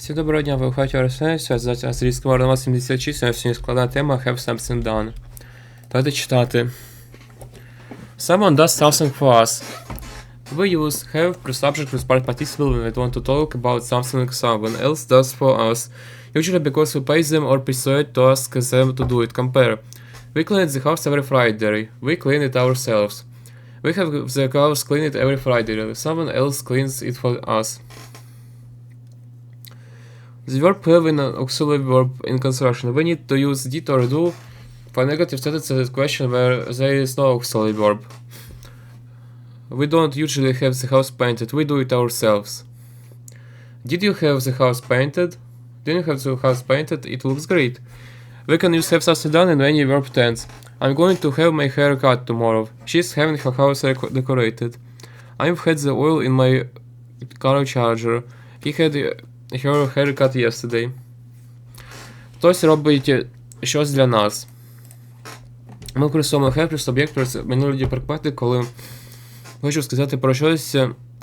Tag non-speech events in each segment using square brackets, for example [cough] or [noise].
Всім доброго дня, ви у хаті Арсенсі, з Азрійського Мордова 76, у нас сьогодні складна тема Have Something Done. Давайте читати. Someone does something for us. We use have plus subject plus part participle when we want to talk about something someone else does for us. Usually because we pay them or persuade to ask them to do it. Compare. We clean the house every Friday. We clean it ourselves. We have the house cleaned every Friday. Someone else cleans it for us. The verb have an auxiliary verb in construction. We need to use did or do for negative sentences question where there is no auxiliary verb. We don't usually have the house painted, we do it ourselves. Did you have the house painted? Didn't you have the house painted? It looks great. We can use have something done in any verb tense. I'm going to have my hair cut tomorrow. She's having her house deco- decorated. I've had the oil in my car charger. He had uh, haircut yesterday. Хтось робить щось для нас. Ми використовуємо плюс об'єкт минулі прикмети, коли хочу сказати про щось,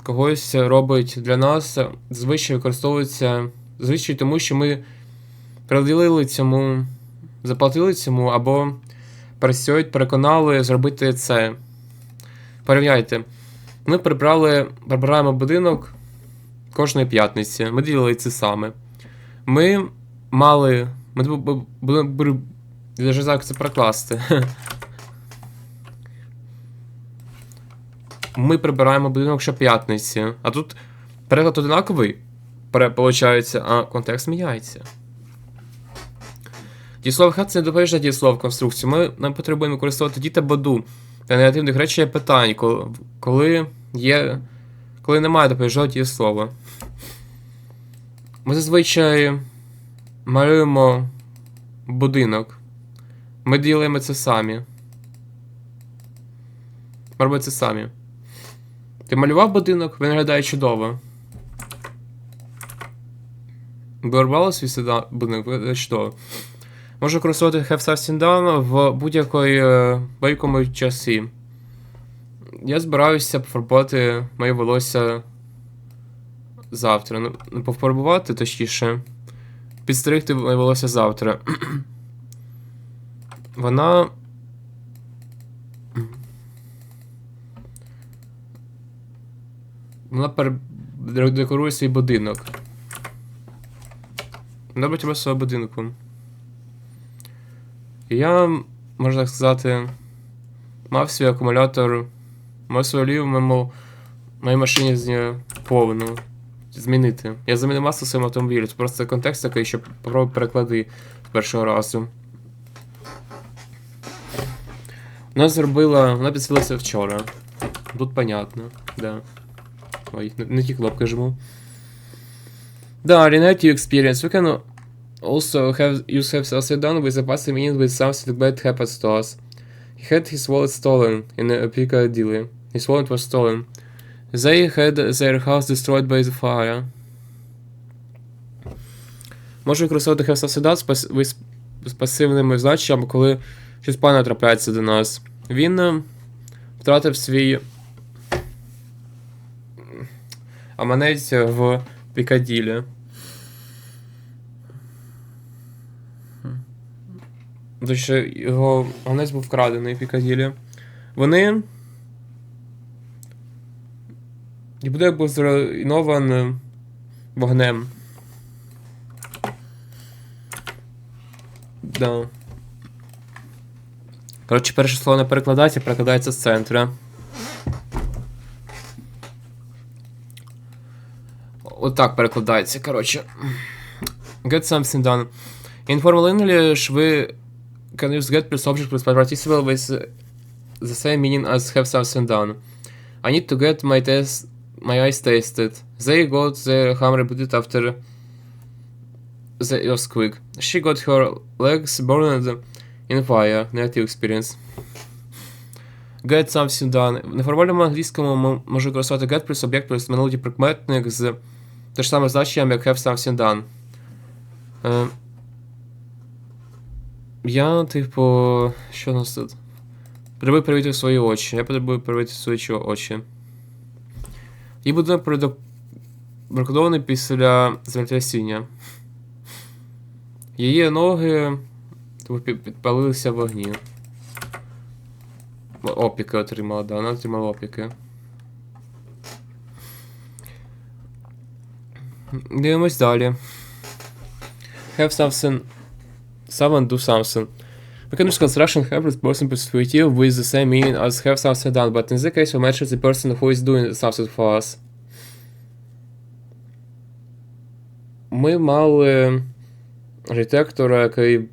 когось робить для нас, звичай використовується звичай тому, що ми приділили цьому, заплатили цьому або пересьють, переконали зробити це. Порівняйте. Ми прибрали, прибираємо будинок кожної п'ятниці. Ми ділили це саме. Ми мали. Ми бу- бу- були. знаю, як це прокласти. [laughs] Ми прибираємо будинок щоп'ятниці. А тут переклад одинаковий, получається, а контекст міняється. Дієслово хат це не допоміжне дієслово в конструкції. Ми нам потребуємо використовувати діти боду для негативних речей і питань, коли є. Коли немає допоміжного дієслова. Ми зазвичай малюємо будинок. Ми ділимо це самі. Ми робимо це самі. Ти малював будинок, він виглядає чудово. Вирвало свій сюди будинок, виглядає чудово. Можу використовувати Have Something Done в е, будь-якому часі. Я збираюся пофарбувати моє волосся завтра. Ну, не пофарбувати, точніше. Підстригти моє волосся завтра. [clears throat] Вона. Вона пер... декорує свій будинок. Вона робить свого будинку. Я, можна сказати, мав свій акумулятор. Мав свою в моїй машині з нею повну. Змінити. Я замінив масло своєму автомобілі. Це просто контекст такий, що попробуй переклади з першого разу. Вона зробила. Вона підсвілася вчора. Тут понятно, да. Ой, не, ті кнопки жму. Да, Renate experience. We can also have use have also done with the passive meaning with something bad happens to us. He had his wallet stolen in a Piccadilly. His wallet was stolen. They had their house destroyed by the fire. Можу використовувати have something done з, пасивними значеннями, коли щось погане трапляється до нас. Він е, втратив свій аманець в Пікаділі. Точніше, його гаманець був вкрадений в Пікаділі. Вони. І будинок був зруйнований вогнем. Да. Коротше, перше слово не перекладається, перекладається з центра. Отак перекладається, коротше. Get something done. In formal English, we can use get plus object plus participle with the same meaning as have something done. I need to get my test, my eyes tested. They got their hammer booted after the earthquake. She got her legs burned in fire. Negative experience. Get something done. В неформальному англійському м- можу використовувати get плюс об'єкт плюс минулий прикметник з те ж саме значенням, як have something done. Е, я, типу, що у нас тут? Потребую перевірити свої очі. Я потребую перевірити свої очі. І буду передок після землетрясіння. Її ноги типу, підпалилися в вогні. Опіки отримала, да, вона отримала опіки. Дивимось далі. Have something. Someone do something. We can use construction this person perspective with the same meaning as have something done, but in this case we mention the person who is doing something for us. Ми мали архітектора, який.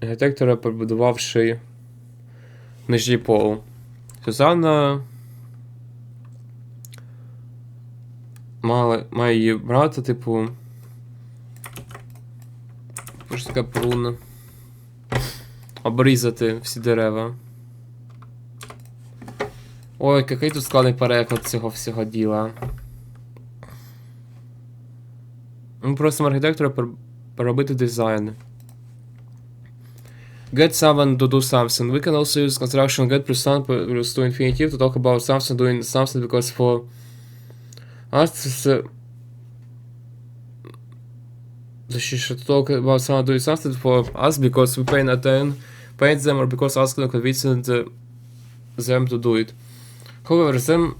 Архітектора, побудувавши нижній пол. Сюзанна мала, має її брати, типу. Ж пруна. Обрізати всі дерева. Ой, який тут складний переклад цього всього діла. Ми просимо архітектора переробити дизайн. Get someone to do something. We can also use construction get plus some plus to infinitive to talk about something doing something because for us uh, to talk about someone doing something for us because we paint attain paint them or because asking convincing the, them to do it. However, them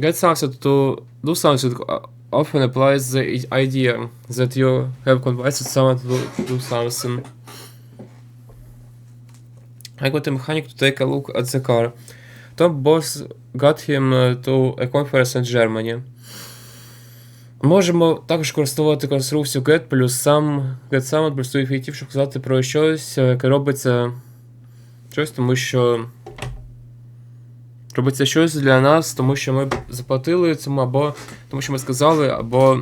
get something to do something often applies the idea that you have convinced someone to do, do something. I got a mechanic to take a look at the car. Tom boss got him uh, to a conference in Germany. Можемо також використовувати конструкцію get плюс сам get summon плюс to infinitive, щоб сказати про щось, е, яке робиться щось, тому що робиться щось для нас, тому що ми заплатили цьому, або тому що ми сказали, або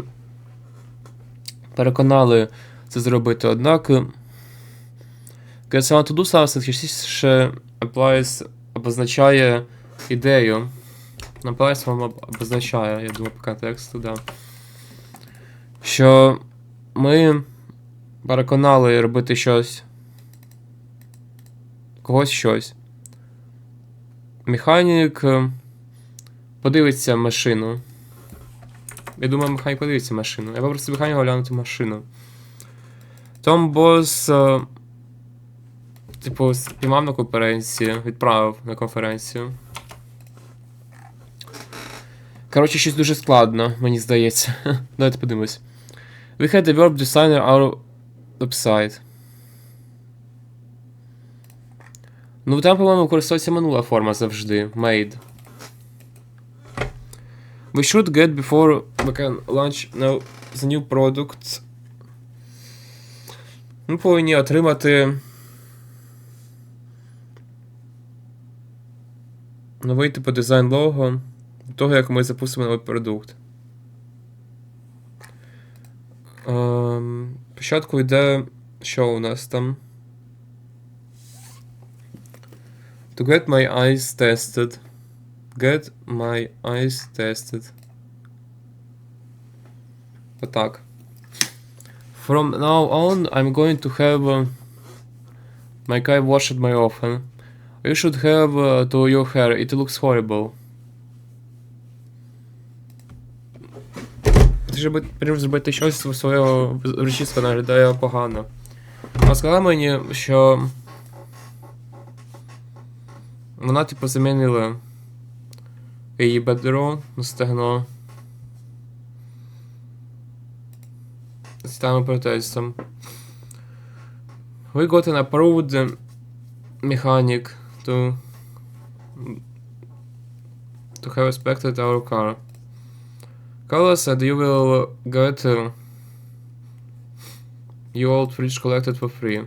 переконали це зробити. Однак someone to do something applies обозначає ідею. Applies вам обозначає, я думаю, по контексту, да. Що ми переконали робити щось. Когось щось. Механік е, подивиться машину. Я думаю, механік подивиться машину. Я попросив механіка глянути машину. Том бос. е, Типу, спіймав на конференцію, відправив на конференцію. Коротше, щось дуже складно, мені здається. [laughs] Давайте подивимось. We had the verb designer our website. Ну, там, по-моєму, використовується минула форма завжди. Made. We should get before we can launch now the new product. Ми повинні отримати. Новий типу дизайн лого до того, як ми запустимо новий продукт. Ем, спочатку йде. Що у нас там? To get my eyes tested. Get my eyes tested. Отак. From now on, I'm going to have uh, my car washed my often. You should have uh, to your hair. It looks horrible. Ти ж потрібно зробити щось у свого речиська наглядає погано. А сказала мені, що. Вона, типу, замінила її бедро на стегно. З там протезом. We got an approved mechanic to to have inspected our car. Carla said you will get uh, your old fridge collected for free.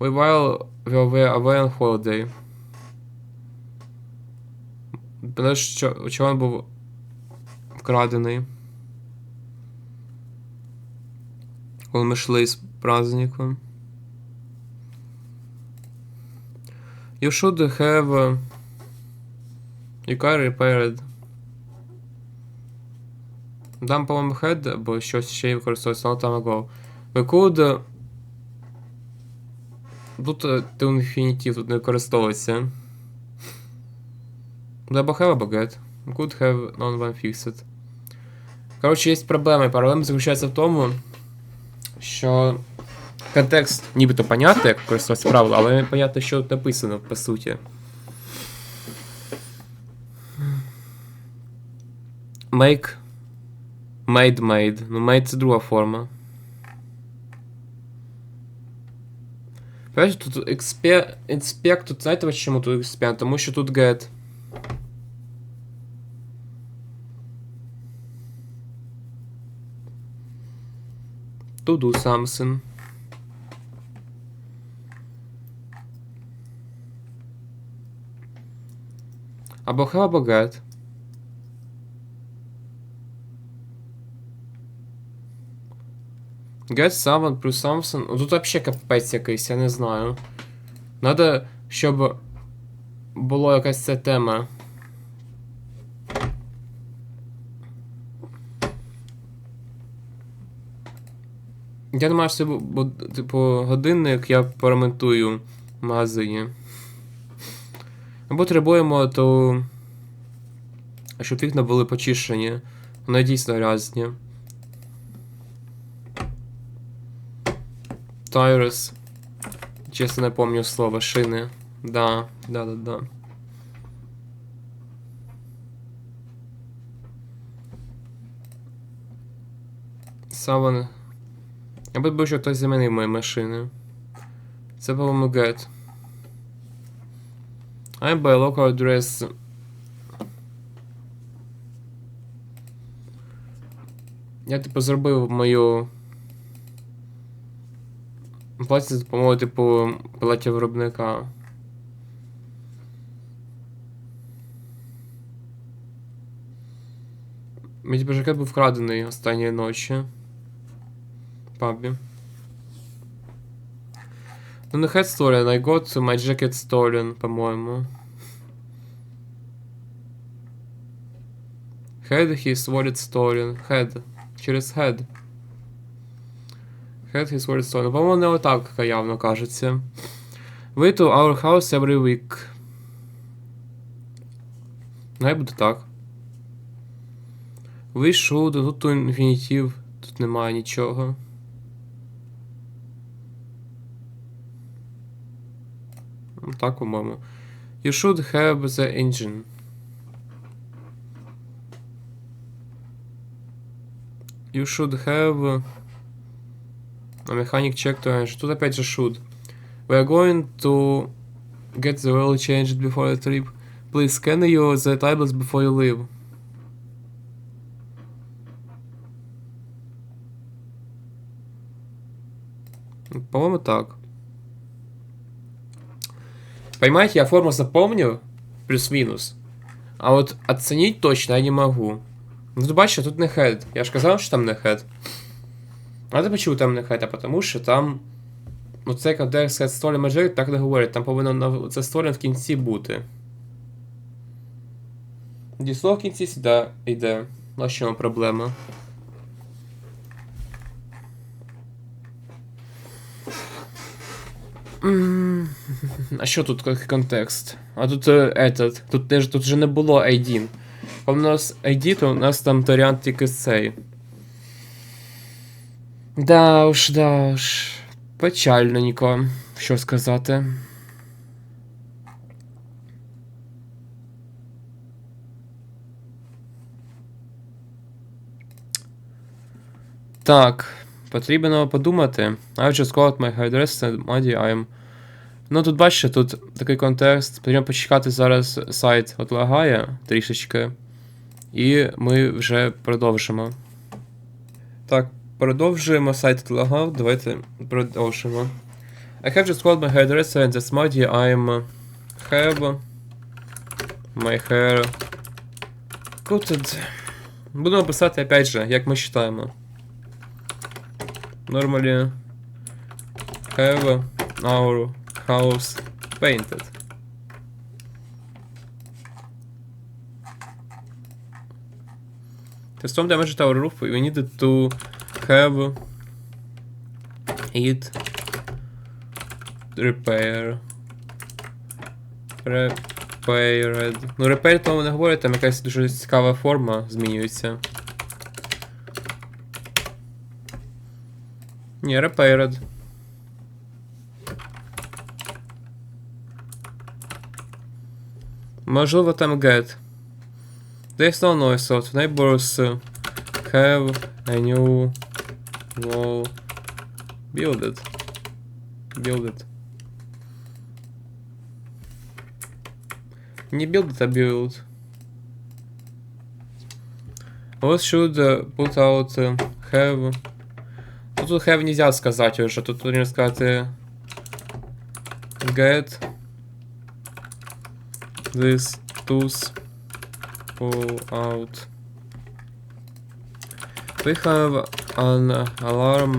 We while we were away on holiday. Що, човен був вкрадений. Коли ми йшли з праздником. You should have uh, your car repaired. Там, по-моєму, head або щось ще використовується long time ago. We could... uh, Тут е, ти інфінітив тут не використовується. Або have або get. We could have non one fixed. Коротше, є проблеми. Проблема заключається в тому, що контекст нібито понятний, як користуватися правил, але не понятно, що тут написано, по суті. Make. Made made. Ну, made це друга форма. Понимаєш, тут expect, inspect, тут знаєте чому тут expand? Тому що тут get. To do something. Або have, або get. Get someone плюс something. Ну, Тут вообще капець якийсь, я не знаю. Надо, щоб було якась ця тема. Я думаю, що це бу- типу годинник я поремонтую в магазині. Або требуємо, то. Щоб вікна були почищені. Вони дійсно грязні. Tires. Чесно не помню слово. Шини. Да, да, да, да. Someone... Я би що хтось замінив мої машини. Це, по-моєму, get. I by local address. Я типу зробив мою. Платі за допомогою, типу, плаття виробника. Мій типу, жакет був вкрадений останньої ночі. Пабі. Ну, не head stolen, I got my jacket stolen, по-моєму. Had his wallet stolen. Had. Через head. Had his wallet stolen. По-моєму, не отак явно кажеться. We to our house every week. Най буде так. We should. Тут то інфінітив. Тут немає нічого. Так, по-моєму. You should have the engine. You should have a mechanic check to engine. Тут опять же should. We are going to get the oil changed before the trip. Please scan you the tables before you leave. По-моему, так. Понимаете, я форму запомнил, плюс-минус. А вот оценить точно я не могу. Ну, тут бачите, тут не head. Я ж казав, що там не head. А ти почему там не head? А потому що там. Ну, цей контекст head story major так не говорять. Там повинно на- це story в кінці бути. Дісло в кінці сюди йде. Ну, вам проблема? А що тут контекст? А тут е, этот. Тут теж тут же не було ID. А у нас ID, то у нас там варіант тільки цей. Да уж, да уж. Печальненько, що сказати. Так, потрібно подумати. I just got my and money I'm. Ну тут бачите, тут такий контекст. Потрібно почекати зараз сайт от лагає трішечки. І ми вже продовжимо. Так, продовжуємо сайт от лагав. Давайте продовжимо. I have just called my hairdresser and that's money I'm have my hair putted. Будемо писати опять же, як ми читаємо. Normally have our house painted. To storm damage our roof, we needed to have it repair. Repaired. Ну, repair, то не говорять, там якась дуже цікава форма змінюється. Ні, repaired. Можливо, там get. There's no noise of neighbors uh, have a new wall build it. Build it. Не build it, а build. What should uh, put out uh, have. Ну, тут have нельзя сказати уже, тут потрібно сказати get this tools pull out. We have an alarm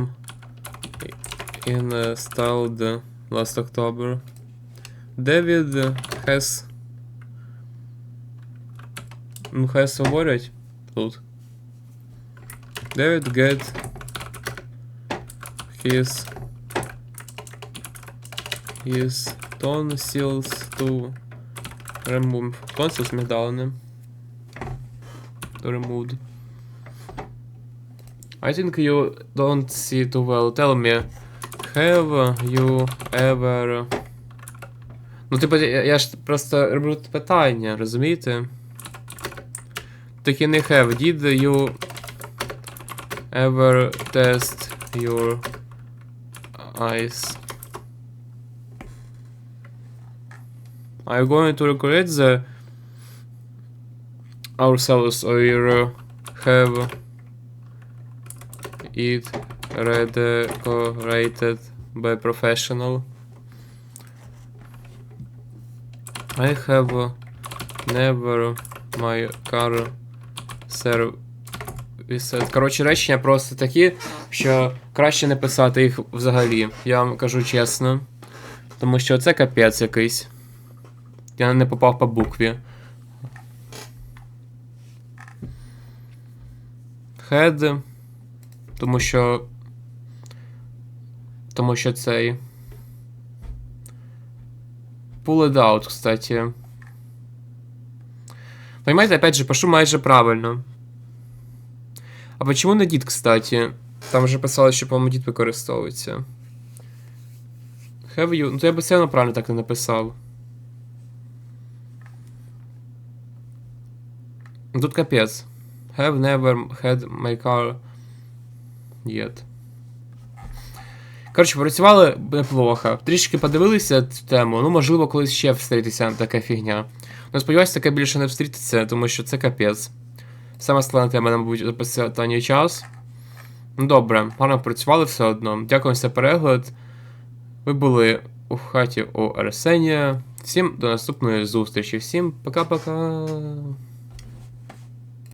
installed last October. David has ну, has говорять тут. David get his his tonsils to remove. Tonsils медалини. To removed. I think you don't see too well. Tell me, have you ever. Ну, типу, я ж просто роблю питання, розумієте? Такі не have. Did you ever test your eyes? Are you going to recreate the ourselves or you have it redecorated by professional? I have never my car serviced. Коротше, речення просто такі, Що краще не писати їх взагалі. Я вам кажу чесно. Тому що це капець якийсь. Я не попав по букві. Head. Тому що. Тому що цей. Pull it out, кстати. Понимаете, опять же, пишу майже правильно. А почему не дід, кстати? Там же писали, що, по-моєму, дід використовується. Have you... Ну, то я би все одно правильно так не написав. Ну, Тут капець. Have never had my car yet. Коротше, працювали неплохо. Трішки подивилися цю тему. Ну, можливо, колись ще встрітиться така фігня. Ну, сподіваюся, таке більше не встрітиться, тому що це капець. Саме складна тема, мабуть, за останній час. Ну, добре, гарно працювали все одно. Дякую за перегляд. Ви були у хаті у Арсенія. Всім до наступної зустрічі. Всім пока-пока.